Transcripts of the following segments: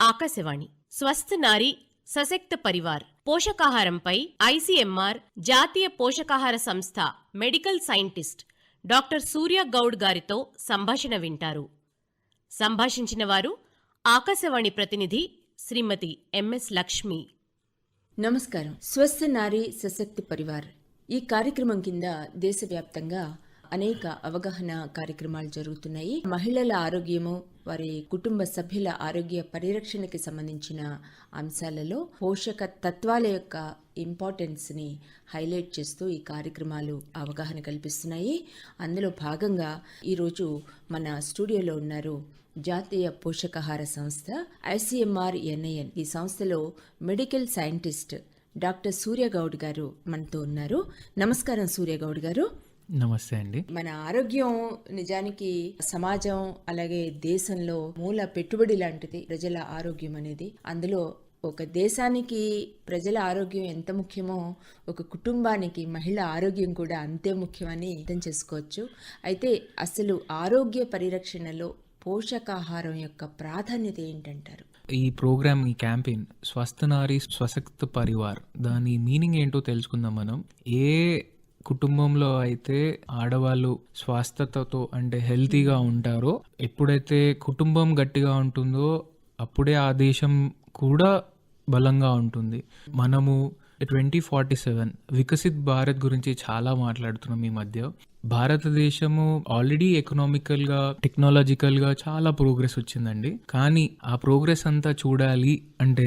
ఆకాశవాణి. స్వస్థ నారి సశక్త Parivar. పోషకాహారంపై ICMR జాతీయ పోషకాహార సంస్థ medical scientist doctor Surya Goud గారితో సంభాషణ వింటారు. సంభాషించిన వారు ఆకాశవాణి ప్రతినిధి శ్రీమతి ఎంఎస్ లక్ష్మి. నమస్కారం. స్వస్థ నారీ సశక్తి పరివార్. ఈ కార్యక్రమం కింద దేశవ్యాప్తంగా అనేక అవగాహన కార్యక్రమాలు జరుగుతున్నాయి. మహిళల ఆరోగ్యము వారి కుటుంబ సభ్యుల ఆరోగ్య పరిరక్షణకి సంబంధించిన అంశాలలో పోషక తత్వాల యొక్క ఇంపార్టెన్స్ని హైలైట్ చేస్తూ ఈ కార్యక్రమాలు అవగాహన కల్పిస్తున్నాయి. అందులో భాగంగా ఈరోజు మన స్టూడియోలో ఉన్నారు జాతీయ పోషకాహార సంస్థ ఐసీఎంఆర్ ఎన్ఐఎన్ ఈ సంస్థలో మెడికల్ సైంటిస్ట్ డాక్టర్ సూర్యగౌడ్ గారు మనతో ఉన్నారు. నమస్కారం సూర్యగౌడ్ గారు. నమస్తే అండి. మన ఆరోగ్యం నిజానికి సమాజం అలాగే దేశంలో మూల పెట్టుబడి లాంటిది ప్రజల ఆరోగ్యం అనేది. అందులో ఒక దేశానికి ప్రజల ఆరోగ్యం ఎంత ముఖ్యమో ఒక కుటుంబానికి మహిళ ఆరోగ్యం కూడా అంతే ముఖ్యమని అర్థం చేసుకోవచ్చు. అయితే అసలు ఆరోగ్య పరిరక్షణలో పోషకాహారం యొక్క ప్రాధాన్యత ఏంటంటారు? ఈ ప్రోగ్రామ్ ఈ క్యాంపెయిన్ స్వస్థ నారీ స్వశక్త పరివార్ దాని మీనింగ్ ఏంటో తెలుసుకుందాం మనం. ఏ కుటుంబంలో అయితే ఆడవాళ్ళు స్వస్థతతో అంటే హెల్తీగా ఉంటారో ఎప్పుడైతే కుటుంబం గట్టిగా ఉంటుందో అప్పుడే ఆ దేశం కూడా బలంగా ఉంటుంది. మనము twenty forty seven Viksit Bharat గురించి చాలా మాట్లాడుతున్నాం ఈ మధ్య. భారతదేశము ఆల్రెడీ ఎకనామికల్గా టెక్నాలజికల్గా చాలా ప్రోగ్రెస్ వచ్చిందండి. కానీ ఆ ప్రోగ్రెస్ అంతా చూడాలి అంటే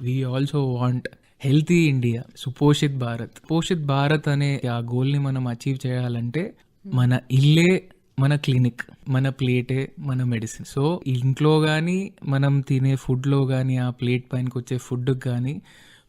we also want healthy India Suposhit Bharat. Poshit Bharat అనే ఆ గోల్ని మనం అచీవ్ చేయాలంటే మన ఇల్లే మన క్లినిక్ మన ప్లేటే మన మెడిసిన్ సో ఇంట్లో కానీ మనం తినే ఫుడ్లో కానీ ఆ ప్లేట్ పైనకి వచ్చే ఫుడ్ కానీ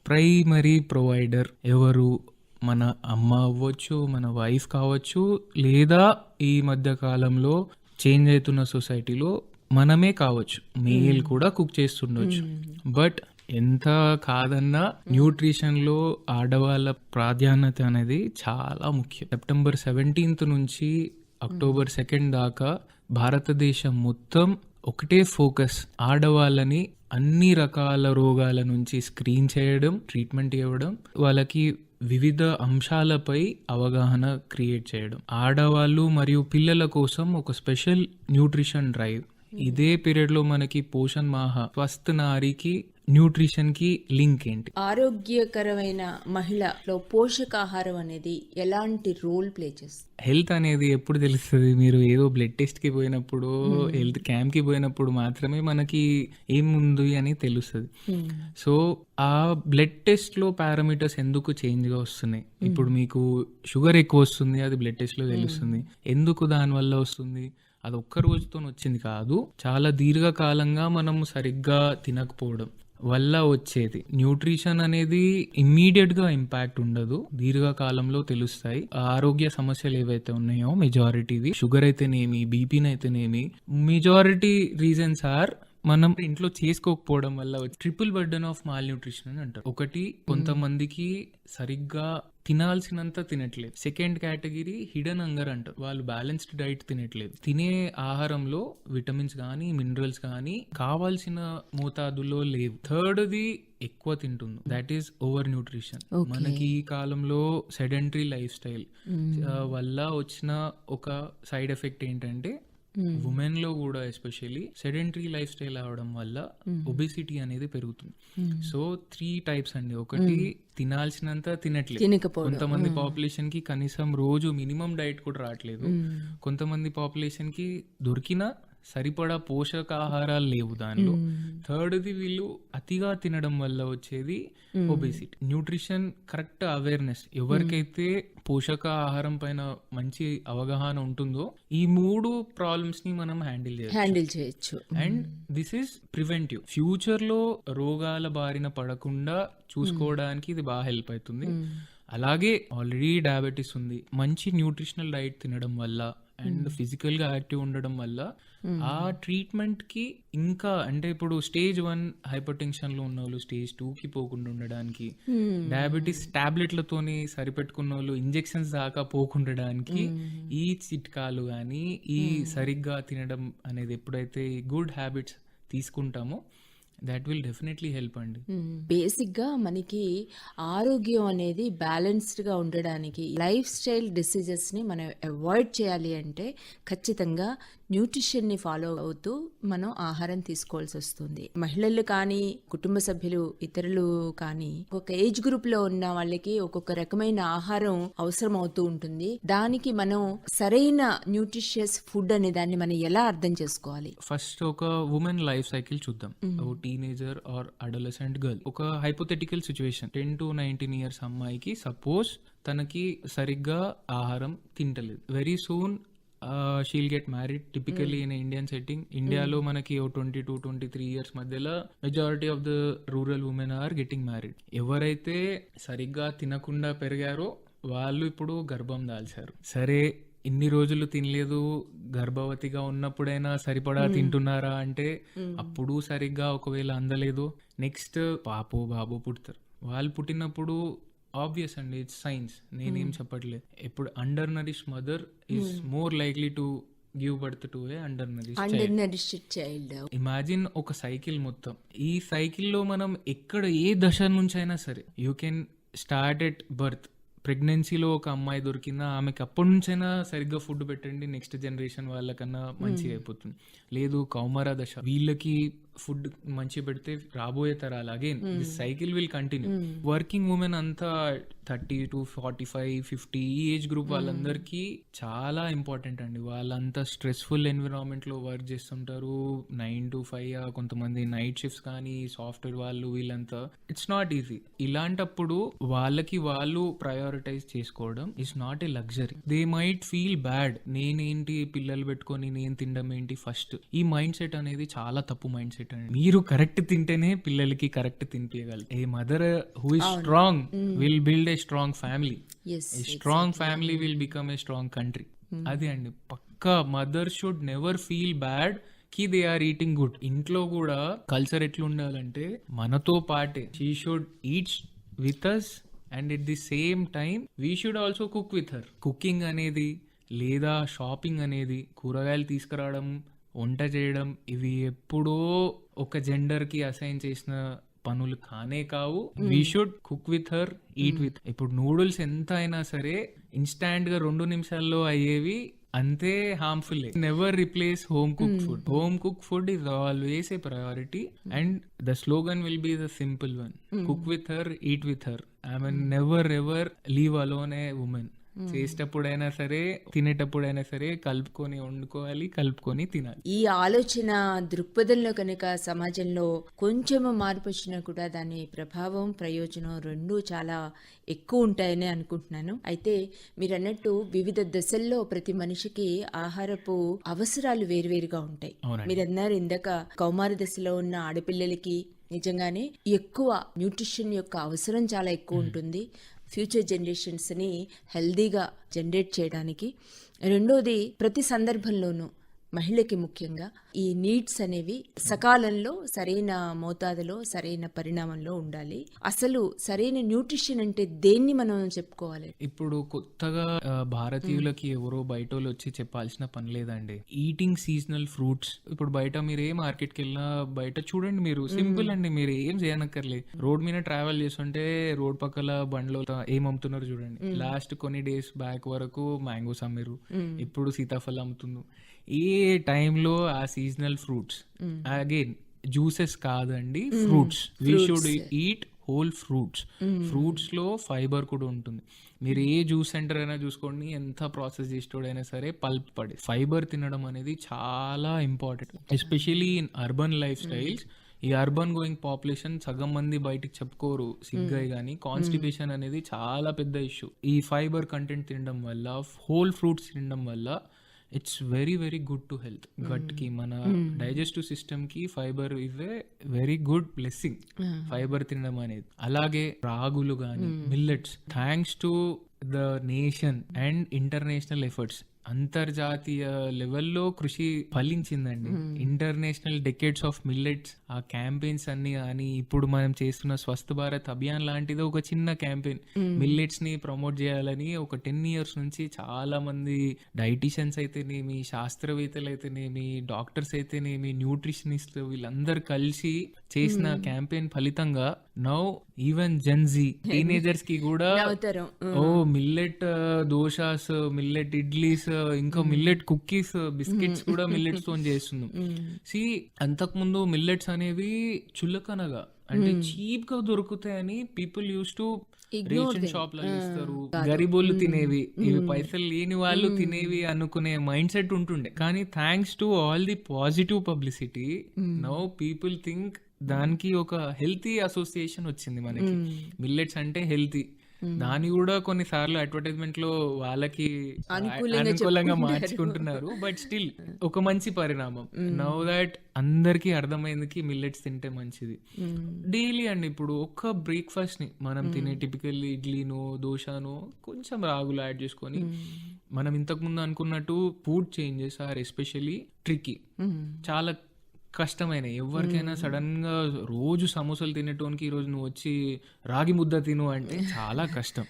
ప్రైమరీ ప్రొవైడర్ ఎవరు? మన అమ్మ అవ్వచ్చు మన వైఫ్ కావచ్చు లేదా ఈ మధ్య కాలంలో చేంజ్ అవుతున్న సొసైటీలో మనమే కావచ్చు. మేల్ కూడా కుక్ చేస్తుండొచ్చు. బట్ ఎంత కాదన్నా న్యూట్రిషన్లో ఆడవాళ్ళ ప్రాధాన్యత అనేది చాలా ముఖ్యం. సెప్టెంబర్ సెవెంటీన్త్ నుంచి అక్టోబర్ సెకండ్ దాకా భారతదేశం మొత్తం ఒకటే ఫోకస్ ఆడవాళ్ళని అన్ని రకాల రోగాల నుంచి స్క్రీన్ చేయడం ట్రీట్మెంట్ ఇవ్వడం వాళ్ళకి వివిధ అంశాలపై అవగాహన క్రియేట్ చేయడం. ఆడవాళ్ళు మరియు పిల్లల కోసం ఒక స్పెషల్ న్యూట్రిషన్ డ్రైవ్. ఇదే పీరియడ్లో మనకి పోషణ్ మాహ స్వస్థ నారికి న్యూట్రిషన్కి లింక్ ఏంటి? ఆరోగ్యకరమైన మహిళలో పోషకాహారం అనేది ఎలాంటి రోల్ ప్లే చేస్తుంది? హెల్త్ అనేది ఎప్పుడు తెలుస్తుంది? మీరు ఏదో బ్లడ్ టెస్ట్కి పోయినప్పుడు హెల్త్ క్యాంప్కి పోయినప్పుడు మాత్రమే మనకి ఏముంది అని తెలుస్తుంది. సో ఆ బ్లడ్ టెస్ట్లో పారామీటర్స్ ఎందుకు చేంజ్గా వస్తున్నాయి ఇప్పుడు మీకు షుగర్ ఎక్కువ వస్తుంది అది బ్లడ్ టెస్ట్లో తెలుస్తుంది. ఎందుకు దాని వల్ల వస్తుంది? అది ఒక్క రోజుతో వచ్చింది కాదు. చాలా దీర్ఘకాలంగా మనం సరిగ్గా తినకపోవడం. వల్ల వచ్చేది. న్యూట్రిషన్ అనేది ఇమ్మీడియట్గా ఇంపాక్ట్ ఉండదు. దీర్ఘకాలంలో తెలుస్తాయి. ఆ ఆరోగ్య సమస్యలు ఏవైతే ఉన్నాయో మెజారిటీవి షుగర్ అయితేనేమి బీపీని అయితేనేమి మెజారిటీ రీజన్స్ ఆర్ మనం ఇంట్లో చేసుకోకపోవడం వల్ల triple burden of malnutrition అని అంటారు. ఒకటి కొంతమందికి సరిగ్గా తినాల్సినంత తినట్లేదు. సెకండ్ కేటగిరీ హిడెన్ అంగర్ అంటారు. వాళ్ళు బ్యాలెన్స్డ్ డైట్ తినట్లేదు. తినే ఆహారంలో విటమిన్స్ కానీ మినరల్స్ కానీ కావాల్సిన మోతాదులో లేవు. థర్డ్ది ఎక్కువ తింటుంది దట్ ఈస్ ఓవర్ న్యూట్రిషన్ మనకి ఈ కాలంలో సెడెంటరీ లైఫ్ స్టైల్ వల్ల వచ్చిన ఒక సైడ్ ఎఫెక్ట్ ఏంటంటే ఉమెన్లో కూడా ఎస్పెషల్లీ సెడెంటరీ లైఫ్ స్టైల్ అవడం వల్ల ఒబిసిటీ అనేది పెరుగుతుంది. సో త్రీ టైప్స్ అండి. ఒకటి తినాల్సినంత తినట్లేదు. కొంతమంది పాపులేషన్కి కనీసం రోజు మినిమం డైట్ కూడా రావట్లేదు. కొంతమంది పాపులేషన్కి దొరికిన సరిపడా పోషకాహారాలు లేవు దానిలో. థర్డ్ది వీళ్ళు అతిగా తినడం వల్ల వచ్చేది ఒబేసిటీ. Nutrition correct awareness. ఎవరికైతే పోషక ఆహారం పైన మంచి అవగాహన ఉంటుందో ఈ మూడు ప్రాబ్లమ్స్ని మనం హ్యాండిల్ చేయాలి హ్యాండిల్ చేయొచ్చు. And this is preventive. ఫ్యూచర్లో రోగాల బారిన పడకుండా చూసుకోవడానికి ఇది బాగా హెల్ప్ అవుతుంది. అలాగే ఆల్రెడీ డయాబెటీస్ ఉంది. మంచి న్యూట్రిషనల్ డైట్ తినడం వల్ల అండ్ ఫిజికల్గా యాక్టివ్ ఉండడం వల్ల ఆ ట్రీట్మెంట్కి ఇంకా అంటే ఇప్పుడు స్టేజ్ వన్ హైపర్ టెన్షన్లో ఉన్న వాళ్ళు స్టేజ్ టూ కి పోకుండా ఉండడానికి డయాబెటీస్ టాబ్లెట్లతోని సరిపెట్టుకున్న వాళ్ళు ఇంజెక్షన్స్ దాకా పోకుండడానికి ఈ చిట్కాలు కానీ ఈ సరిగ్గా తినడం అనేది ఎప్పుడైతే గుడ్ హ్యాబిట్స్ తీసుకుంటామో దట్ విల్ డెఫినెట్లీ హెల్ప్ అండి. Hmm. బేసిక్గా మనకి ఆరోగ్యం అనేది బ్యాలెన్స్డ్గా ఉండడానికి లైఫ్ స్టైల్ డిసీజెస్ని మనం అవాయిడ్ చేయాలి అంటే ఖచ్చితంగా న్యూట్రిషన్ని ఫాలో అవుతూ మనం ఆహారం తీసుకోవాల్సి వస్తుంది. మహిళలు కానీ కుటుంబ సభ్యులు ఇతరులు కానీ ఒక ఏజ్ గ్రూప్లో ఉన్న వాళ్ళకి ఒక్కొక్క రకమైన ఆహారం అవసరం అవుతూ ఉంటుంది. దానికి మనం సరైన న్యూట్రిషియస్ ఫుడ్ అనే దాన్ని మనం ఎలా అర్థం చేసుకోవాలి? ఫస్ట్ ఒక ఉమెన్ లైఫ్ సైకిల్ చూద్దాం. Teenager or adolescent girl. ఒక hypothetical situation. Ten to nineteen years అమ్మాయికి సపోజ్ తనకి సరిగ్గా ఆహారం తింటలేదు. Very soon she'll get married typically in Indian setting ఇండియాలో మనకి ఓ twenty two twenty three years మధ్యలో majority of the rural women are getting married ఎవరైతే సరిగ్గా తినకుండా పెరిగారో వాళ్ళు ఇప్పుడు గర్భం దాల్చారు. సరే ఇన్ని రోజులు తినలేదు గర్భవతిగా ఉన్నప్పుడైనా సరిపడా తింటున్నారా అంటే అప్పుడు సరిగ్గా ఒకవేళ అందలేదు నెక్స్ట్ పాపో బాబో పుడతారు. వాళ్ళు పుట్టినప్పుడు ఆబ్వియస్ అండి ఇట్స్ సైన్స్ నేనేం చెప్పట్లేదు. ఇప్పుడు under nourish mother is more likely to give birth to a under nourish nourished child imagine ఒక సైకిల్ మొత్తం. ఈ సైకిల్లో మనం ఎక్కడ ఏ దశ నుంచి అయినా సరే you can start at birth ప్రెగ్నెన్సీలో ఒక అమ్మాయి దొరికిందా ఆమెకి అప్పటి నుంచైనా సరిగ్గా ఫుడ్ పెట్టండి నెక్స్ట్ జనరేషన్ వాళ్ళకన్నా మంచిగా అయిపోతుంది. లేదు కౌమార దశ. వీళ్ళకి ఫుడ్ మంచి పెడితే రాబోయే తరాలు again this cycle will continue. Working women అంతా thirty to forty five fifty ఈ ఏజ్ గ్రూప్ వాళ్ళందరికీ చాలా ఇంపార్టెంట్ అండి. వాళ్ళంతా స్ట్రెస్ఫుల్ ఎన్విరాన్మెంట్లో వర్క్ చేస్తుంటారు. నైన్ టు ఫైవ్ కొంతమంది నైట్ షిఫ్ట్స్ కానీ సాఫ్ట్వేర్ వాళ్ళు వీళ్ళంతా. ఇట్స్ నాట్ ఈజీ ఇలాంటప్పుడు వాళ్ళకి వాళ్ళు ప్రయారిటైజ్ చేసుకోవడం it's not a luxury they might feel bad నేనేంటి పిల్లలు పెట్టుకొని నేను తినడం ఏంటి ఫస్ట్ ఈ మైండ్ సెట్ అనేది చాలా తప్పు మైండ్ సెట్ అండి మీరు కరెక్ట్ తింటేనే పిల్లలకి correct తినిపించగలరు a mother who is strong will build a strong family. Strong family will become a strong country. అది అండి. పక్కా మదర్ షుడ్ నెవర్ ఫీల్ బ్యాడ్కి దే ఆర్ ఈటింగ్ గుడ్. ఇంట్లో కూడా కల్చర్ ఎట్లా ఉండాలంటే మనతో పాటే. She should eat with us and at the same time we should also cook with her. Cooking అనేది లేదా షాపింగ్ అనేది కూరగాయలు తీసుకురావడం వంట చేయడం ఇవి ఎప్పుడో ఒక జెండర్కి అసైన్ చేసిన పనులు కానే కావు. We should cook with her eat with ఇప్పుడు నూడిల్స్ ఎంత అయినా సరే ఇన్స్టాంట్గా రెండు నిమిషాల్లో అయ్యేవి అంతే harmful never replace home cook food home cook food is always a priority and the slogan will be the simple one cook with her eat with her I mean never ever leave alone a women చేసేటప్పుడైనా సరే తినేటప్పుడైనా సరే కలుపుకొని వండుకోవాలి కలుపుకొని తినాలి. ఈ ఆలోచన దృక్పథంలో కనుక సమాజంలో కొంచెము మార్పు వచ్చినా కూడా దాని ప్రభావం ప్రయోజనం రెండూ చాలా ఎక్కువ ఉంటాయని అనుకుంటున్నాను. అయితే మీరు అన్నట్టు వివిధ దశల్లో ప్రతి మనిషికి ఆహారపు అవసరాలు వేరువేరుగా ఉంటాయి. మీరు అన్నారు ఇందాక కౌమార దశలో ఉన్న ఆడపిల్లలకి నిజంగానే ఎక్కువ న్యూట్రిషన్ యొక్క అవసరం చాలా ఎక్కువ ఉంటుంది. ఫ్యూచర్ జనరేషన్స్ని హెల్దీగా జనరేట్ చేయడానికి. రెండోది ప్రతి సందర్భంలోనూ మహిళకి ముఖ్యంగా ఈ నీడ్స్ అనేవి సకాలంలో సరైన మోతాదులో సరైన పరిణామంలో ఉండాలి. అసలు సరైన న్యూట్రిషన్ అంటే దేన్ని మనం చెప్పుకోవాలి? ఇప్పుడు కొత్తగా భారతీయులకి ఎవరో బయట వచ్చి చెప్పాల్సిన పని లేదండి. ఈటింగ్ సీజనల్ ఫ్రూట్స్ ఇప్పుడు బయట మీరు ఏ మార్కెట్కి వెళ్ళినా బయట చూడండి మీరు. సింపుల్ అండి మీరు ఏం చేయనక్కర్లేదు రోడ్ మీద ట్రావెల్ చేస్తుంటే రోడ్ పక్కల బండ్లో ఏం అమ్ముతున్నారు చూడండి. లాస్ట్ కొన్ని డేస్ బ్యాక్ వరకు మ్యాంగోస్ అమ్మిరు ఇప్పుడు సీతాఫలం అమ్ముతున్నారు. ఏ టైంలో ఆ సీజనల్ ఫ్రూట్స్ అగైన్ జ్యూసెస్ కాదండి fruits we should eat whole fruits ఫ్రూట్స్లో fibre కూడా ఉంటుంది. మీరు ఏ జ్యూస్ సెంటర్ అయినా చూసుకోండి ఎంత ప్రాసెస్ చేసేటోడైనా సరే పల్ప్ పడే. ఫైబర్ తినడం అనేది చాలా important especially in urban lifestyles ఈ అర్బన్ గోయింగ్ పాపులేషన్ సగం మంది బయటికి చెప్పుకోరు సిగ్గాయి కానీ కాన్స్టిపేషన్ అనేది చాలా పెద్ద ఇష్యూ ఈ ఫైబర్ కంటెంట్ తినడం వల్ల హోల్ ఫ్రూట్స్ తినడం వల్ల it's very very good to health. గట్కి మన డైజెస్టివ్ సిస్టమ్కి fibre is a very good blessing. Fibre తినడం అనేది. అలాగే రాగులు గాని millets. Thanks to the nation and international efforts. అంతర్జాతీయ లెవెల్లో కృషి ఫలించిందండి. ఇంటర్నేషనల్ డెకేడ్స్ ఆఫ్ మిల్లెట్స్ ఆ క్యాంపెయిన్స్ అన్ని కానీ ఇప్పుడు మనం చేస్తున్న స్వస్థ భారత్ అభియాన్ లాంటిది ఒక చిన్న క్యాంపెయిన్. మిల్లెట్స్ని ప్రమోట్ చేయాలని ఒక టెన్ ఇయర్స్ నుంచి చాలా మంది డైటీషియన్స్ అయితేనేమి శాస్త్రవేత్తలు అయితేనేమి డాక్టర్స్ అయితేనేమి న్యూట్రిషనిస్ట్ వీళ్ళందరూ కలిసి చేసిన క్యాంపెయిన్ ఫలితంగా నౌ ఈవెన్ జెన్జీ టీనేజర్స్కి కూడా ఓ మిల్లెట్ దోషాస్ మిల్లెట్ ఇడ్లీస్ ఇంకా మిల్లెట్ కుక్కీస్ బిస్కెట్స్ కూడా మిల్లెట్స్ తో చేస్తున్నాం సి అంతకు ముందు మిల్లెట్స్ అనేవి చులకనగా అంటే చీప్గా దొరుకుతాయని పీపుల్ యూస్ టు రేషన్ షాప్లో ఇస్తారు. గరీబోళ్ళు తినేవి. ఇవి పైసలు లేని వాళ్ళు తినేవి అనుకునే మైండ్ సెట్ ఉంటుండే. కానీ thanks to all the positive publicity now people think దానికి ఒక హెల్తీ అసోసియేషన్ వచ్చింది మనకి. మిల్లెట్స్ అంటే హెల్తీ. దాన్ని కూడా కొన్నిసార్లు అడ్వర్టైజ్మెంట్లో వాళ్ళకి అనుకూలంగా మార్చుకుంటున్నారు. బట్ స్టిల్ ఒక మంచి పరిణామం. నౌ దాట్ అందరికి అర్థమైందికి మిల్లెట్స్ తింటే మంచిది. డైలీ అండి ఇప్పుడు ఒక్క బ్రేక్ఫాస్ట్ని మనం తినే టిపికల్ ఇడ్లీనో దోశనో కొంచెం రాగులు యాడ్ చేసుకొని మనం ఇంతకు ముందు అనుకున్నట్టు food changes are especially tricky చాలా కష్టమైన ఎవరికైనా సడన్గా రోజు సమోసాలు తినేటోనికి ఈ రోజు నువ్వు వచ్చి రాగి ముద్ద తిను అంటే చాలా కష్టం.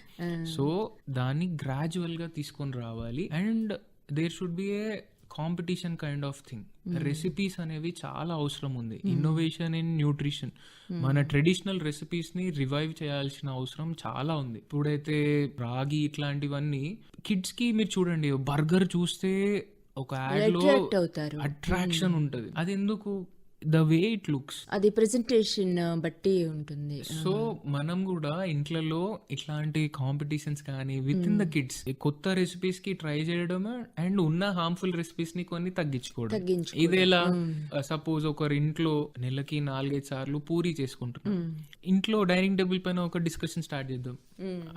సో దాన్ని గ్రాడ్యువల్గా తీసుకొని రావాలి. And there should be a competition kind of thing. Recipes అనేవి చాలా అవసరం ఉంది. Innovation in nutrition. మన ట్రెడిషనల్ రెసిపీస్ని రివైవ్ చేయాల్సిన అవసరం చాలా ఉంది. ఇప్పుడైతే రాగి ఇట్లాంటివన్నీ కిడ్స్కి మీరు చూడండి బర్గర్ చూస్తే ఒక యాడ్లో అట్రాక్షన్ ఉంటది. అది ఎందుకు ద వే ఇట్ లుక్స్ అది ప్రెజెంటేషన్ బట్టి ఉంటుంది. సో మనం కూడా ఇంట్లలో ఇట్లాంటి కాంపిటీషన్స్ కానీ విత్ ఇన్ ద కిడ్స్ కొత్త రెసిపీస్కి ట్రై చేయడం అండ్ ఉన్న హార్మ్ఫుల్ రెసిపీస్ని కొన్ని తగ్గించుకోవడం. ఇదేలా సపోజ్ ఒకరి ఇంట్లో నెలకి నాలుగైదు సార్లు పూరి చేసుకుంటున్నాం. ఇంట్లో డైనింగ్ టేబుల్ పైన ఒక డిస్కషన్ స్టార్ట్ చేద్దాం.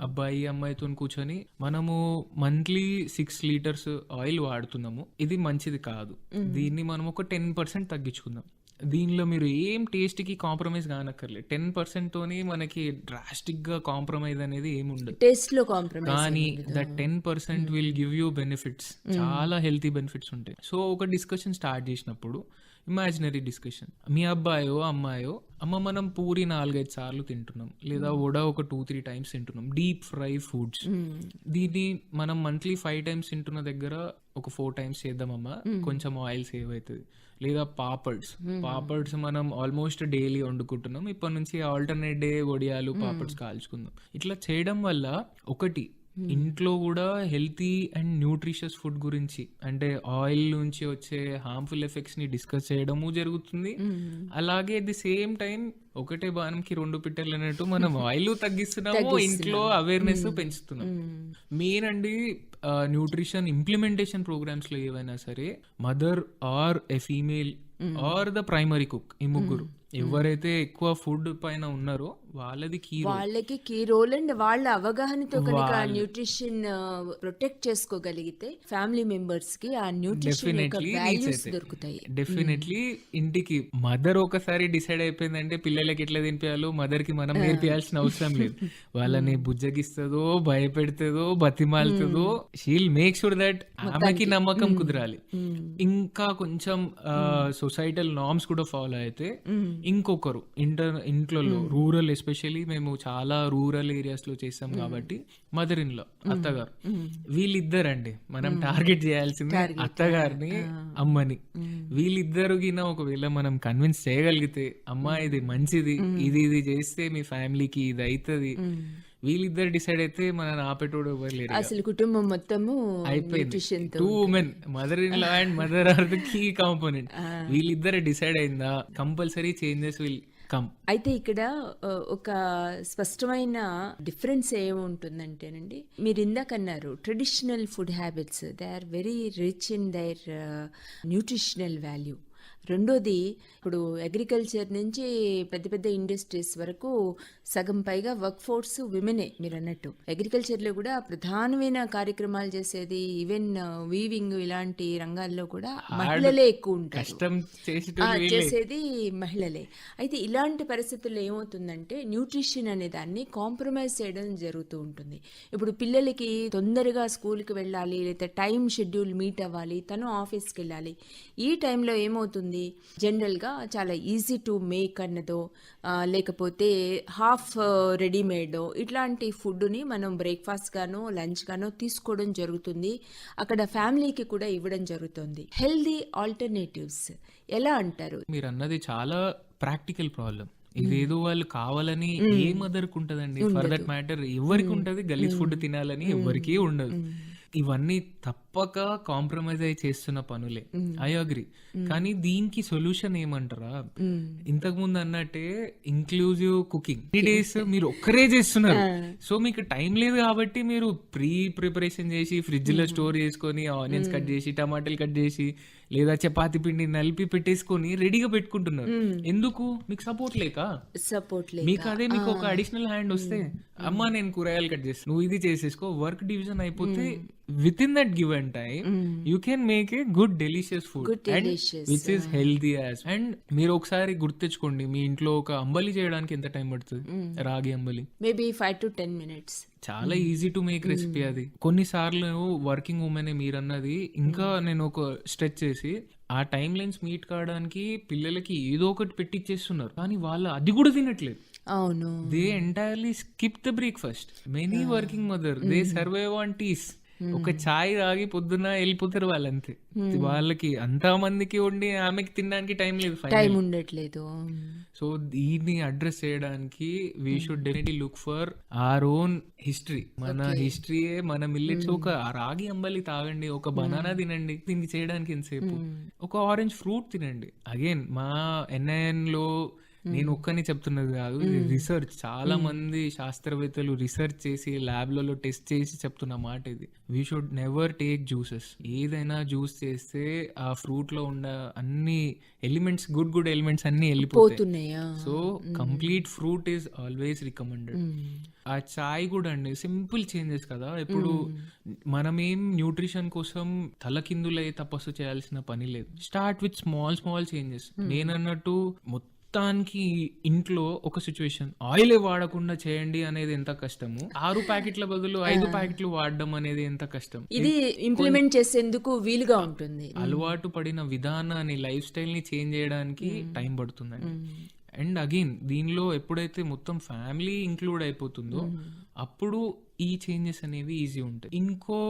అబ్బాయి అమ్మాయితో కూర్చొని మనము మంత్లీ సిక్స్ లీటర్స్ ఆయిల్ వాడుతున్నాము. ఇది మంచిది కాదు. దీన్ని మనం ఒక టెన్ పర్సెంట్ తగ్గించుకుందాం. దీనిలో మీరు ఏం టేస్ట్కి కాంప్రమైజ్ కానక్కర్లేదు. టెన్ పర్సెంట్ తోని మనకి డ్రాస్టిక్గా కాంప్రమైజ్ అనేది ఏమి ఉండదు. టేస్ట్లో కాంప్రమైజ్ కానీ the ten percent will give you benefits. చాలా హెల్తీ బెనిఫిట్స్ ఉంటాయి. సో ఒక డిస్కషన్ స్టార్ట్ చేసినప్పుడు ఇమాజినరీ డిస్కషన్. మీ అబ్బాయో అమ్మాయో అమ్మ మనం పూరి నాలుగైదు సార్లు తింటున్నాం. లేదా వడ ఒక టూ త్రీ టైమ్స్ తింటున్నాం. Deep fry foods. దీన్ని మనం మంత్లీ ఫైవ్ టైమ్స్ తింటున్న దగ్గర ఒక ఫోర్ టైమ్స్ చేద్దామమ్మా. కొంచెం ఆయిల్ సేవ్ అవుతుంది. లేదా పాపడ్స్. పాపడ్స్ మనం ఆల్మోస్ట్ డైలీ వండుకుంటున్నాం. ఇప్పటి నుంచి ఆల్టర్నేట్ డే వడియాలు పాపడ్స్ కాల్చుకుందాం. ఇట్లా చేయడం వల్ల ఒకటి ఇంట్లో కూడా హెల్తీ అండ్ న్యూట్రిషియస్ ఫుడ్ గురించి అంటే ఆయిల్ నుంచి వచ్చే హార్మ్ఫుల్ ఎఫెక్ట్స్ని డిస్కస్ చేయడము జరుగుతుంది. అలాగే ది సేమ్ టైం ఒకటే బాణంకి రెండు పిట్టలు అన్నట్టు మనం ఆయిల్ తగ్గిస్తున్నాము ఇంట్లో అవేర్నెస్ పెంచుతున్నాం మెయిన్ అండి న్యూట్రిషన్ ఇంప్లిమెంటేషన్ ప్రోగ్రామ్స్లో ఏవైనా సరే mother or a female or the primary cook ఈ ముగ్గురు. ఎవరైతే ఎక్కువ ఫుడ్ పైన ఉన్నారో వాళ్ళది కీ వాళ్ళకి కీ రోల్ అండ్ వాళ్ళ అవగాహనతో కనుక న్యూట్రిషన్ ప్రొటెక్ట్ చేసుకోగలిగితే ఫ్యామిలీ మెంబర్స్కి ఆ న్యూట్రిషన్ దొరుకుతాయి. డెఫినెట్లీ ఇంటికి మదర్ ఒకసారి డిసైడ్ అయిపోయిందంటే పిల్లలకి ఎట్లా తినిపించాలో మదర్కి మనం నేర్పియాల్సిన అవసరం లేదు. వాళ్ళని బుజ్జగిస్తుందో భయపెడుతుందో బతిమాలుతుందో షీల్ మేక్ షూర్ దట్ ఆమెకి నమ్మకం కుదరాలి. ఇంకా కొంచెం సొసైటల్ నార్మ్స్ కూడా ఫాలో అయితే ఇంకొకరు ఇంటర్ ఇంట్లో రూరల్ ఎస్పెషల్లీ మేము చాలా రూరల్ ఏరియాస్లో చేస్తాం కాబట్టి మదర్ ఇన్లో అత్తగారు వీళ్ళిద్దరండి. మనం టార్గెట్ చేయాల్సింది అత్తగారిని అమ్మని. వీళ్ళిద్దరు గిన ఒకవేళ మనం కన్విన్స్ చేయగలిగితే అమ్మా ఇది మంచిది ఇది ఇది చేస్తే మీ ఫ్యామిలీకి ఇది అవుతుంది వీళ్ళిద్దరు డిసైడ్ అయితే మన ఆపేటోడు ఎవరు లేరు. అసలు కుటుంబం మొత్తము అయిపోయింది. Two women mother in law and mother are the key component వీళ్ళిద్దరు డిసైడ్ అయిందా కంపల్సరీ చేంజెస్ విల్ కమ్ అయితే ఇక్కడ ఒక స్పష్టమైన డిఫరెన్స్ ఏముంటుందంటేనండి మీరు ఇందాక అన్నారు traditional food habits they are very rich in their nutritional value రెండోది ఇప్పుడు అగ్రికల్చర్ నుంచి పెద్ద పెద్ద ఇండస్ట్రీస్ వరకు సగం పైగా వర్క్ ఫోర్స్ విమెనే మీరు అన్నట్టు అగ్రికల్చర్లో కూడా ప్రధానమైన కార్యక్రమాలు చేసేది ఈవెన్ వీవింగ్ ఇలాంటి రంగాల్లో కూడా మహిళలే ఎక్కువ ఉంటారు. చేసేది మహిళలే. అయితే ఇలాంటి పరిస్థితుల్లో ఏమవుతుందంటే న్యూట్రిషన్ అనే దాన్ని కాంప్రమైజ్ చేయడం జరుగుతూ ఉంటుంది. ఇప్పుడు పిల్లలకి తొందరగా స్కూల్కి వెళ్ళాలి లేదా టైం షెడ్యూల్ మీట్ అవ్వాలి తను ఆఫీస్కి వెళ్ళాలి. ఈ టైంలో ఏమవుతుంది? జనరల్గా చాలా ఈజీ టు మేక్ అన్నదో లేకపోతే హాఫ్ రెడీమేడ్ ఇట్లాంటి ఫుడ్ని మనం బ్రేక్ఫాస్ట్ గానో లంచ్ గానో తీసుకోవడం జరుగుతుంది. అక్కడ ఫ్యామిలీకి కూడా ఇవ్వడం జరుగుతుంది. హెల్దీ ఆల్టర్నేటివ్స్ ఎలా అంటారు? మీరు అన్నది చాలా ప్రాక్టికల్ ప్రాబ్లం ఇదేదో వాళ్ళు కావాలని ఏ మదర్కి ఉంటదండి? ఫర్ దట్ మ్యాటర్ ఎవరికి ఉంటది? గలీజ్ ఫుడ్ తినాలని ఎవరికీ ఉండదు. ఇవన్నీ తప్పక కాంప్రమైజ్ అయి చేస్తున్న పనులే. I agree. కానీ దీనికి సొల్యూషన్ ఏమంటారా? ఇంతకు ముందు అన్నట్టే ఇంక్లూజివ్ కుకింగ్ త్రీ డేస్ మీరు ఒక్కరే చేస్తున్నారు. సో మీకు టైం లేదు కాబట్టి మీరు ప్రీ ప్రిపరేషన్ చేసి ఫ్రిడ్జ్లో స్టోర్ చేసుకొని ఆనియన్స్ కట్ చేసి టమాటాలు కట్ చేసి లేదా చపాతి పిండి నలిపి పెట్టేసుకొని రెడీగా పెట్టుకుంటున్నారు. ఎందుకు? మీకు సపోర్ట్ లేక? సపోర్ట్ లే మీకు అదే మీకు ఒక అడిషనల్ హ్యాండ్ వస్తే అమ్మా నేను కూరగాయలు కట్ చేస్తాను నువ్వు ఇది చేసేసుకో వర్క్ డివిజన్ అయిపోతే within that given time you can make a good delicious food and which is healthy as and మీరు ఒకసారి గుర్తెచ్చుకోండి మీ ఇంట్లో ఒక అంబలి చేయడానికి ఎంత టైం పడుతుంది? Ragi ambali. Maybe five to ten minutes చాలా ఈజీ టు మేక్ రెసిపీ అది. కొన్నిసార్లు వర్కింగ్ ఉమెన్ మీరు అన్నది ఇంకా నేను ఒక స్ట్రెచ్ చేసి ఆ టైం లైన్స్ మీట్ కావడానికి పిల్లలకి ఏదో ఒకటి పెట్టిచ్చేస్తున్నారు. కానీ వాళ్ళు అది కూడా తినట్లేదు. అవును. They entirely skip the breakfast many working mother they survive on teas ఒక చాయ్ తాగి పొద్దున్న వెళ్ళిపోతారు వాళ్ళంతే. వాళ్ళకి అంతా మందికి వండి ఆమెకి తినడానికి టైం లేదు టైం ఉండట్లేదు. సో దీన్ని అడ్రస్ చేయడానికి we should definitely look for our own history మన హిస్టరీయే మన మిల్లెట్స్ ఒక రాగి అంబలి తాగండి ఒక బనానా తినండి దీనికి చేయడానికి ఎంతసేపు? ఒక ఆరెంజ్ ఫ్రూట్ తినండి. అగైన్ మా ఎన్ఐఎన్లో నేను ఒక్కని చెప్తున్నది కాదు రీసెర్చ్ చాలా మంది శాస్త్రవేత్తలు రీసెర్చ్ చేసి ల్యాబ్లలో టెస్ట్ చేసి చెప్తున్న మాట ఇది. We should never take juices ఏదైనా జ్యూస్ చేస్తే ఆ ఫ్రూట్లో ఉన్న అన్ని ఎలిమెంట్స్ గుడ్ గుడ్ ఎలిమెంట్స్ అన్ని వెళ్ళిపోతాయి. పోతున్నాయా? So complete fruit is always recommended ఆ చాయ్ కూడా అండి సింపుల్ చేంజెస్ కదా. ఇప్పుడు మనమేం న్యూట్రిషన్ కోసం తలకిందులై తపస్సు చేయాల్సిన పని లేదు. Start with small small changes నేనన్నట్టు మొత్తానికి ఇంట్లో ఒక సిచ్యువేషన్ ఆయిల్ వాడకుండా చేయండి అనేది ఎంత కష్టము? ఆరు ప్యాకెట్ల బదులు ఐదు ప్యాకెట్లు వాడడం అనేది ఎంత కష్టం? ఇది ఇంప్లిమెంట్ చేసేందుకు వీలుగా ఉంటుంది. అలవాటు పడిన విధానాన్ని లైఫ్ స్టైల్ని చేంజ్ చేయడానికి టైం పడుతుందండి. అండ్ అగైన్ దీనిలో ఎప్పుడైతే మొత్తం ఫ్యామిలీ ఇంక్లూడ్ అయిపోతుందో అప్పుడు ఈ చేంజెస్ అనేవి ఈజీ ఉంటాయి. ఇంకో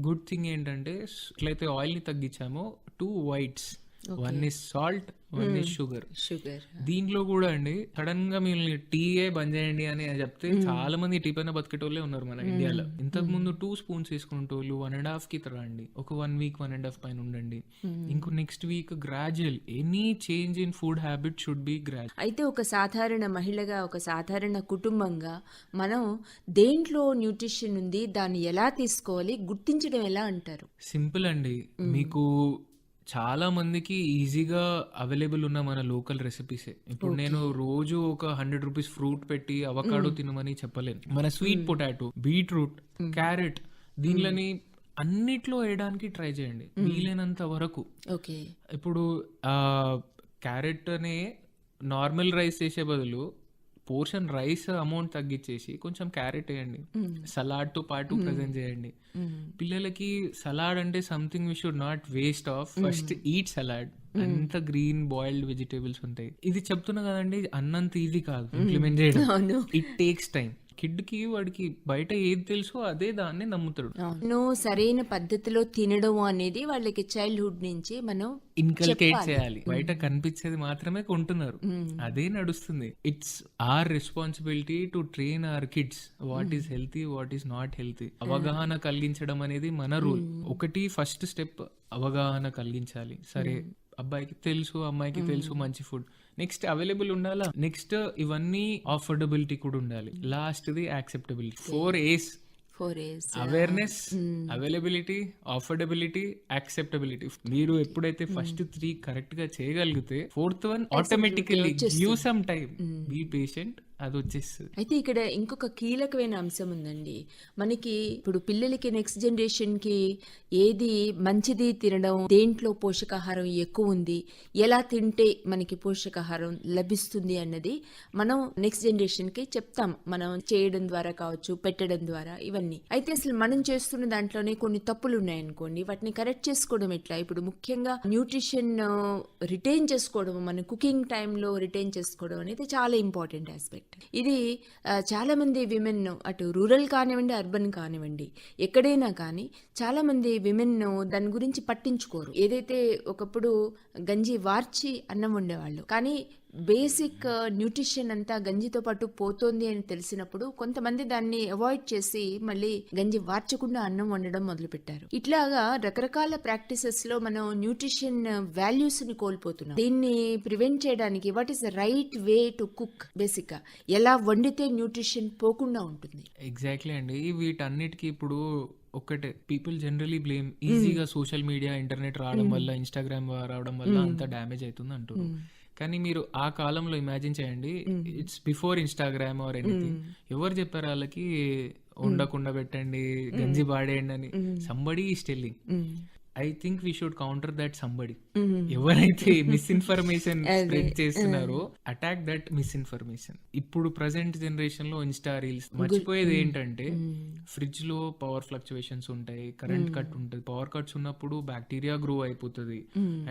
గుడ్ థింగ్ ఏంటంటే ఎట్లయితే ఆయిల్ని తగ్గించామో two whites one is salt one is sugar. Sugar దీంట్లో కూడా అండి సడన్గా మిమ్మల్ని టీయే బంద్ చేయండి అని చెప్తే చాలా మంది టీ పైన బతికేటోళ్ళే ఉన్నారు మన ఇండియాలో. ఇంతకు ముందు టూ స్పూన్స్ వేసుకునేటోళ్ళు వన్ అండ్ హాఫ్కి రండి ఒక one week one and half పైన ఉండండి. ఇంకో next week gradual any change in food habit should be gradual అయితే ఒక సాధారణ మహిళగా ఒక సాధారణ కుటుంబంగా మనం దేంట్లో న్యూట్రిషన్ ఉంది దాన్ని ఎలా తీసుకోవాలి గుర్తించడం ఎలా అంటారు? సింపుల్ అండి. మీకు చాలా మందికి ఈజీగా అవైలబుల్ ఉన్న మన లోకల్ రెసిపీసే ఇప్పుడు నేను రోజు ఒక హండ్రెడ్ రూపీస్ ఫ్రూట్ పెట్టి అవకాడో తినమని చెప్పలేను. మన స్వీట్ పొటాటో బీట్రూట్ క్యారెట్ దీనిలని అన్నిట్లో వేయడానికి ట్రై చేయండి. వీలైనంత వరకు. ఓకే. ఇప్పుడు ఆ క్యారెట్ అనే నార్మల్ రైస్ చేసే బదులు పోర్షన్ రైస్ అమౌంట్ తగ్గించేసి కొంచెం క్యారెట్ వేయండి. సలాడ్తో పాటు ప్రజెంట్ చేయండి. పిల్లలకి సలాడ్ అంటే something we should not waste of first eat salad అంత గ్రీన్ బాయిల్డ్ వెజిటేబుల్స్ ఉంటాయి. ఇది చెప్తున్నా కదండి అన్నంత ఈజీ కాదు. ఇంప్లిమెంట్ చేయడం. ఇట్ టేక్స్ టైం కిడ్కి వాడికి బయట ఏది తెలుసో అదే దాన్ని నమ్ముతాడు. అవును. సరైన పద్ధతిలో తినడం అనేది వాళ్ళకి చైల్డ్హుడ్ నుంచి మనం ఇన్కల్కేట్ చేయాలి. బయట కనిపించేది మాత్రమే కొంటున్నారు. అదే నడుస్తుంది. It's our responsibility to train our kids what is healthy what is not healthy అవగాహన కలిగించడం అనేది మన రూల్ ఒకటి ఫస్ట్ స్టెప్ అవగాహన కలిగించాలి. సరే అబ్బాయికి తెలుసు అమ్మాయికి తెలుసు మంచి ఫుడ్ నెక్స్ట్ అవైలబుల్ ఉండాలా? నెక్స్ట్ ఇవన్నీ అఫోర్డబిలిటీ కూడా ఉండాలి. Last the acceptability four A's awareness availability affordability acceptability మీరు ఎప్పుడైతే ఫస్ట్ త్రీ కరెక్ట్గా చేయగలిగితే fourth one automatically give some time be patient అది వచ్చేస్తుంది. అయితే ఇక్కడ ఇంకొక కీలకమైన అంశం ఉందండి. మనకి ఇప్పుడు పిల్లలకి నెక్స్ట్ జనరేషన్కి ఏది మంచిది తినడం దేంట్లో పోషకాహారం ఎక్కువ ఉంది ఎలా తింటే మనకి పోషకాహారం లభిస్తుంది అన్నది మనం నెక్స్ట్ జనరేషన్కి చెప్తాం. మనం చేయడం ద్వారా కావచ్చు పెట్టడం ద్వారా ఇవన్నీ. అయితే అసలు మనం చేస్తున్న దాంట్లోనే కొన్ని తప్పులు ఉన్నాయనుకోండి. వాటిని కరెక్ట్ చేసుకోవడం ఎట్లా? ఇప్పుడు ముఖ్యంగా న్యూట్రిషన్ రిటైన్ uh, చేసుకోవడం మన కుకింగ్ టైంలో రిటైన్ చేసుకోవడం అనేది చాలా ఇంపార్టెంట్ ఆస్పెక్ట్ ఇది చాలామంది విమెన్ను అటు రూరల్ కానివ్వండి అర్బన్ కానివ్వండి ఎక్కడైనా కానీ చాలామంది విమెన్ను విమెన్ దాని గురించి పట్టించుకోరు. ఏదైతే ఒకప్పుడు గంజి వార్చి అన్నం వండేవాళ్ళు. కానీ బేసిక్ న్యూట్రిషన్ అంతా గంజితో పాటు పోతోంది అని తెలిసినప్పుడు కొంతమంది దాన్ని అవాయిడ్ చేసి మళ్ళీ గంజి వార్చకుండా అన్నం వండడం మొదలుపెట్టారు. ఇట్లాగా రకరకాల ప్రాక్టీసెస్లో మనం న్యూట్రిషన్ వాల్యూస్ని కోల్పోతున్నాం. దీన్ని ప్రివెంట్ చేయడానికి what is the right way to cook బేసిక్గా ఎలా వండితే న్యూట్రిషన్ పోకుండా ఉంటుంది? ఎగ్జాక్ట్లీ అండి. వీటన్నిటికీ ఇప్పుడు ఒక్కటే పీపుల్ జనరలీ బ్లేమ్ ఈజీగా సోషల్ మీడియా ఇంటర్నెట్ రావడం వల్ల ఇన్స్టాగ్రామ్ రావడం వల్ల అంత డ్యామేజ్ అవుతుంది అంటున్నారు కానీ మీరు ఆ కాలంలో ఇమాజిన్ చేయండి. It's before Instagram or anything ఎవరు చెప్పారు వాళ్ళకి ఉండకుండా పెట్టండి గంజి పాడేయండి అని. Somebody is telling I think we should counter that somebody ఎవరైతే మిస్ఇన్ఫర్మేషన్ స్ప్రెడ్ చేస్తున్నారో అటాక్ దట్ మిస్ఇన్ఫర్మేషన్ ఇప్పుడు ప్రజెంట్ జనరేషన్లో ఇన్స్టా రీల్స్ మర్చిపోయేది ఏంటంటే ఫ్రిడ్జ్లో పవర్ ఫ్లక్చువేషన్స్ ఉంటాయి కరెంట్ కట్ ఉంటుంది. పవర్ కట్స్ ఉన్నప్పుడు బ్యాక్టీరియా గ్రో అయిపోతుంది.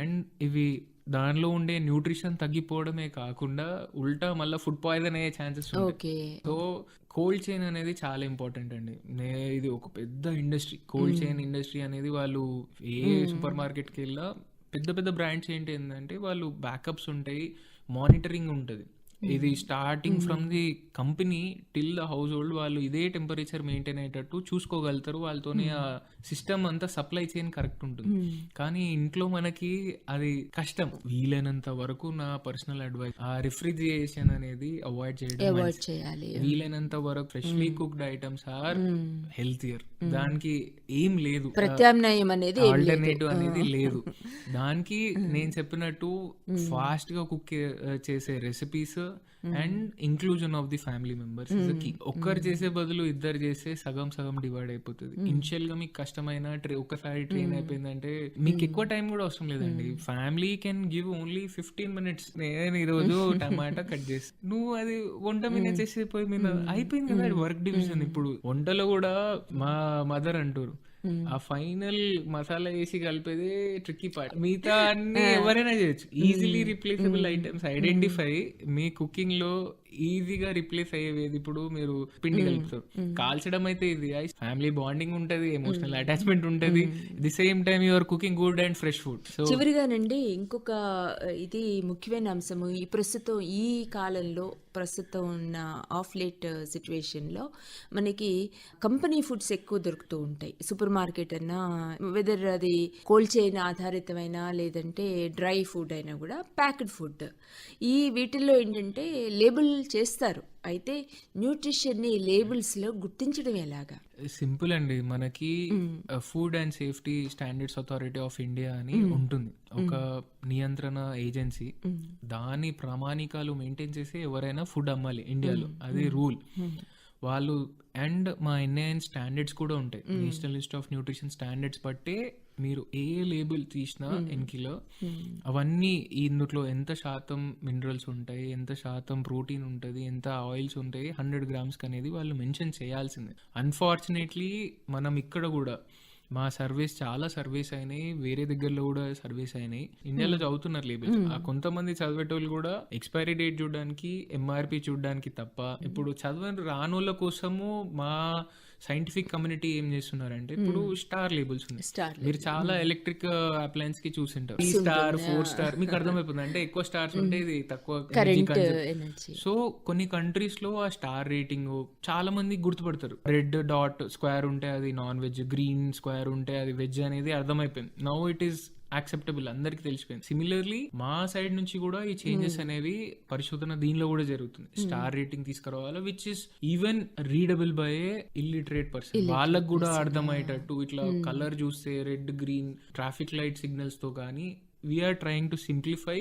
అండ్ ఇవి దానిలో ఉండే న్యూట్రిషన్ తగ్గిపోవడమే కాకుండా ఉల్టా మళ్ళీ ఫుడ్ పాయిజన్ అయ్యే ఛాన్సెస్ ఉంటాయి. సో కోల్డ్ చైన్ అనేది చాలా ఇంపార్టెంట్ అండి. నే ఇది ఒక పెద్ద ఇండస్ట్రీ. కోల్డ్ చైన్ ఇండస్ట్రీ అనేది వాళ్ళు ఏ సూపర్ మార్కెట్కి వెళ్ళా పెద్ద పెద్ద బ్రాండ్స్ ఏంటి ఏంటంటే వాళ్ళు బ్యాకప్స్ ఉంటాయి మానిటరింగ్ ఉంటుంది. ఇది starting from the company till the household వాళ్ళు ఇదే టెంపరేచర్ మెయింటైన్ అయ్యేటట్టు చూసుకోగలుగుతారు. వాళ్ళతోని ఆ సిస్టమ్ అంతా సప్లై చైన్ కరెక్ట్ ఉంటుంది. కానీ ఇంట్లో మనకి అది కష్టం. వీలైనంత వరకు నా పర్సనల్ అడ్వైస్ ఆ రిఫ్రిజిరేషన్ అనేది అవాయిడ్ చేయడం అవాయిడ్ మంచిది. చేయాలి. వీలైనంత వరకు freshly cooked items are healthier. దానికి ఏం లేదు. ప్రత్యామ్నాయం అనేది. ఆల్టర్నేటివ్ అనేది లేదు. దానికి నేను చెప్పినట్టు ఫాస్ట్గా కుక్ చేసే recipes and inclusion of the family members is key ఒక్కరు చేసే బదులు ఇద్దరు చేస్తే సగం సగం డివైడ్ అయిపోతుంది. ఇనిషియల్గా మీకు కష్టమైన ట్రే ఒక్కసారి ట్రైన్ అయిపోయిందంటే మీకు ఎక్కువ టైం కూడా అవసరం లేదండి. Family can give only fifteen minutes నేను ఈ రోజు టమాటా కట్ చేసి నువ్వు అది వంట మీద చేసేపోయి మీద అయిపోయింది కదా వర్క్ డివిజన్ ఇప్పుడు. వంటలో కూడా మా మదర్ అంటారు ఆ ఫైనల్ మసాలా వేసి కలిపేది ట్రిక్కీ పార్ట్ మిగతా అన్ని ఎవరైనా చేయొచ్చు. ఈజీలీ రిప్లేసబుల్ ఐటమ్స్ ఐడెంటిఫై మీ కుకింగ్లో ఈజీగా రిప్లేస్ అయ్యేది ఇప్పుడు మీరు పిండి కలుపుతారు. కాల్చడం అయితే ఇది. ఫ్యామిలీ బాండింగ్ ఉంటది ఎమోషనల్ అటాచ్మెంట్ ఉంటది. The same time your cooking good and fresh food so చివరిగానండి ఇంకొక ఇది ముఖ్యమైన అంశము. ఈ ప్రస్తుతం ఈ కాలంలో ప్రస్తుతం ఉన్న ఆఫ్ లేట్ సిచ్యువేషన్లో మనకి కంపెనీ ఫుడ్స్ ఎక్కువ దొరుకుతూ ఉంటాయి. సూపర్ మార్కెట్ అన్నా వెదర్ అది కోల్డ్ చైన్ ఆధారితమైన లేదంటే డ్రై ఫుడ్ అయినా కూడా ప్యాక్డ్ ఫుడ్. ఈ వీటిల్లో ఏంటంటే లేబుల్ చేస్తారు. అయితే న్యూట్రిషన్ని లేబుల్స్లో గుర్తించడం ఎలాగా? సింపుల్ అండి. మనకి food and safety standards authority of India అని ఉంటుంది. ఒక నియంత్రణ ఏజెన్సీ. దాని ప్రామాణికాలు మెయింటైన్ చేసి ఎవరైనా ఫుడ్ అమ్మాలి ఇండియాలో. అది రూల్. వాళ్ళు అండ్ మా ఎన్ఐఎన్ స్టాండర్డ్స్ కూడా ఉంటాయి. National list of nutrition standards బట్టే మీరు ఏ లేబుల్ తీసినా ఎన్కిలో అవన్నీ ఇందులో ఎంత శాతం మినరల్స్ ఉంటాయి ఎంత శాతం ప్రోటీన్ ఉంటుంది ఎంత ఆయిల్స్ ఉంటాయి హండ్రెడ్ గ్రామ్స్ అనేది వాళ్ళు మెన్షన్ చేయాల్సిందే. అన్ఫార్చునేట్లీ మనం ఇక్కడ కూడా మా సర్వీస్ చాలా సర్వీస్ అయినాయి వేరే దగ్గరలో కూడా సర్వీస్ అయినాయి. ఇండియాలో చదువుతున్నారు లేబుల్స్ ఆ కొంతమంది చదివేటోళ్ళు కూడా ఎక్స్పైరీ డేట్ చూడడానికి ఎంఆర్పి చూడడానికి తప్ప ఇప్పుడు చదవని రానోళ్ళ కోసము మా సైంటిఫిక్ కమ్యూనిటీ ఏం చేస్తున్నారంటే ఇప్పుడు స్టార్ లేబుల్స్ ఉన్నాయి. స్టార్ మీరు చాలా ఎలక్ట్రిక్ అప్లయన్స్కి చూసింటారు. త్రీ స్టార్ ఫోర్ స్టార్ మీకు అర్థమైపోతుంది? అంటే ఎక్కువ స్టార్స్ ఉంటే ఇది తక్కువ సో కొన్ని కంట్రీస్లో ఆ స్టార్ రేటింగ్ చాలా మంది గుర్తుపడతారు. రెడ్ డాట్ స్క్వేర్ ఉంటే అది నాన్ వెజ్ గ్రీన్ స్క్వేర్ ఉంటే అది వెజ్ అనేది అర్థమైపోయింది. నౌ ఇట్ ఈస్ యాక్సెప్టబుల్ అందరికి తెలిసిపోయింది. సిమిలర్లీ మా సైడ్ నుంచి కూడా ఈ చేంజెస్ అనేవి పరిశోధన దీనిలో కూడా జరుగుతుంది. స్టార్ రేటింగ్ తీసుకురావాలి which is even readable by a illiterate person వాళ్ళకు కూడా అర్థమయ్యేటట్టు ఇట్లా కలర్ చూస్తే రెడ్ గ్రీన్ ట్రాఫిక్ లైట్ సిగ్నల్స్తో కానీ we're trying to simplify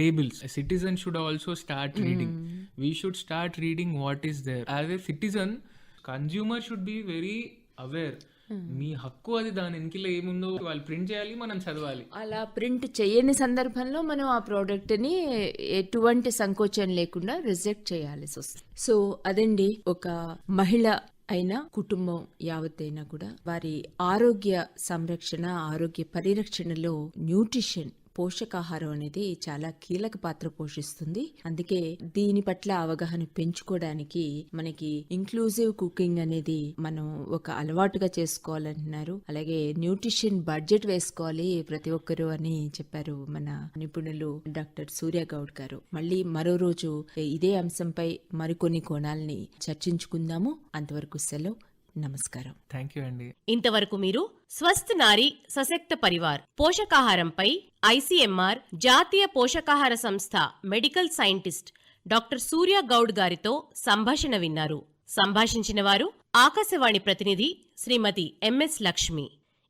labels. A citizen should also start reading. We should start reading what is there. As a citizen consumer should be very aware మీ హక్కు అది దాని వెనకిలో ఏముందో వాళ్ళు print చేయాలి మనం చదవాలి. అలా ప్రింట్ చేయని సందర్భంలో మనం ఆ ప్రోడక్ట్ని ఎటువంటి సంకోచం లేకుండా రిజెక్ట్ వస్తుంది సో అదండి ఒక మహిళ అయినా కుటుంబం యావత్తైనా కూడా వారి ఆరోగ్య సంరక్షణ ఆరోగ్య పరిరక్షణలో న్యూట్రిషన్ పోషకాహారం అనేది చాలా కీలక పాత్ర పోషిస్తుంది. అందుకే దీని పట్ల అవగాహన పెంచుకోవడానికి మనకి ఇంక్లూజివ్ కుకింగ్ అనేది మనం ఒక అలవాటుగా చేసుకోవాలంటున్నారు. అలాగే న్యూట్రిషన్ బడ్జెట్ వేసుకోవాలి ప్రతి ఒక్కరు అని చెప్పారు మన నిపుణులు డాక్టర్ సూర్య గౌడ్ గారు. మళ్ళీ మరో రోజు ఇదే అంశంపై మరికొన్ని కోణాలని చర్చించుకుందాము. అంతవరకు సెలవు. నమస్కారం. థ్యాంక్ యూ అండి. ఇంతవరకు మీరు స్వస్థ్ నారి సశక్త పరివార్ పోషకాహారంపై ఐసీఎంఆర్ జాతీయ పోషకాహార సంస్థ medical scientist doctor Surya Goud గారితో సంభాషణ విన్నారు. సంభాషించిన వారు ఆకాశవాణి ప్రతినిధి శ్రీమతి ఎంఎస్ లక్ష్మి.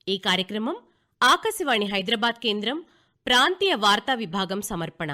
ఈ కార్యక్రమం ఆకాశవాణి హైదరాబాద్ కేంద్రం ప్రాంతీయ వార్తా విభాగం సమర్పణ.